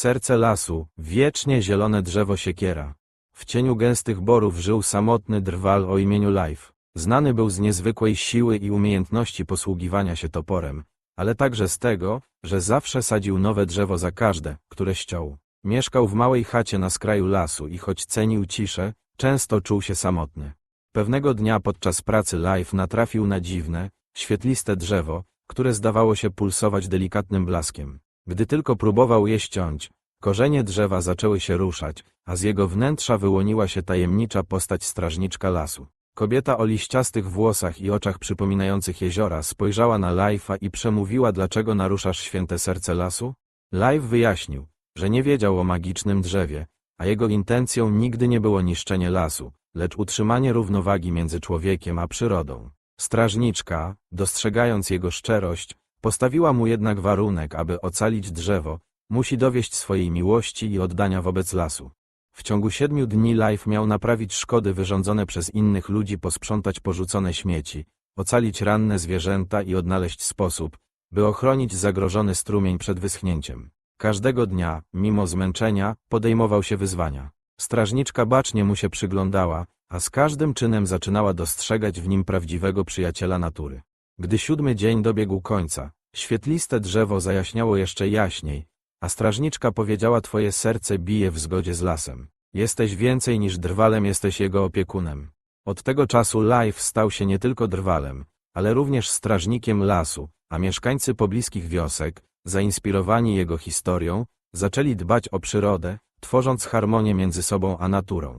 Serce lasu, wiecznie zielone drzewo siekiera. W cieniu gęstych borów żył samotny drwal o imieniu Life. Znany był z niezwykłej siły i umiejętności posługiwania się toporem, ale także z tego, że zawsze sadził nowe drzewo za każde, które ściął. Mieszkał w małej chacie na skraju lasu i choć cenił ciszę, często czuł się samotny. Pewnego dnia podczas pracy Life natrafił na dziwne, świetliste drzewo, które zdawało się pulsować delikatnym blaskiem. Gdy tylko próbował je ściąć, korzenie drzewa zaczęły się ruszać, a z jego wnętrza wyłoniła się tajemnicza postać strażniczka lasu. Kobieta o liściastych włosach i oczach przypominających jeziora spojrzała na Life'a i przemówiła dlaczego naruszasz święte serce lasu? Life wyjaśnił, że nie wiedział o magicznym drzewie, a jego intencją nigdy nie było niszczenie lasu, lecz utrzymanie równowagi między człowiekiem a przyrodą. Strażniczka, dostrzegając jego szczerość, postawiła mu jednak warunek, aby ocalić drzewo, musi dowieść swojej miłości i oddania wobec lasu. W ciągu siedmiu dni Life miał naprawić szkody wyrządzone przez innych ludzi, posprzątać porzucone śmieci, ocalić ranne zwierzęta i odnaleźć sposób, by ochronić zagrożony strumień przed wyschnięciem. Każdego dnia, mimo zmęczenia, podejmował się wyzwania. Strażniczka bacznie mu się przyglądała, a z każdym czynem zaczynała dostrzegać w nim prawdziwego przyjaciela natury. Gdy siódmy dzień dobiegł końca, świetliste drzewo zajaśniało jeszcze jaśniej, a strażniczka powiedziała twoje serce bije w zgodzie z lasem. Jesteś więcej niż drwalem, jesteś jego opiekunem. Od tego czasu Life stał się nie tylko drwalem, ale również strażnikiem lasu, a mieszkańcy pobliskich wiosek, zainspirowani jego historią, zaczęli dbać o przyrodę, tworząc harmonię między sobą a naturą.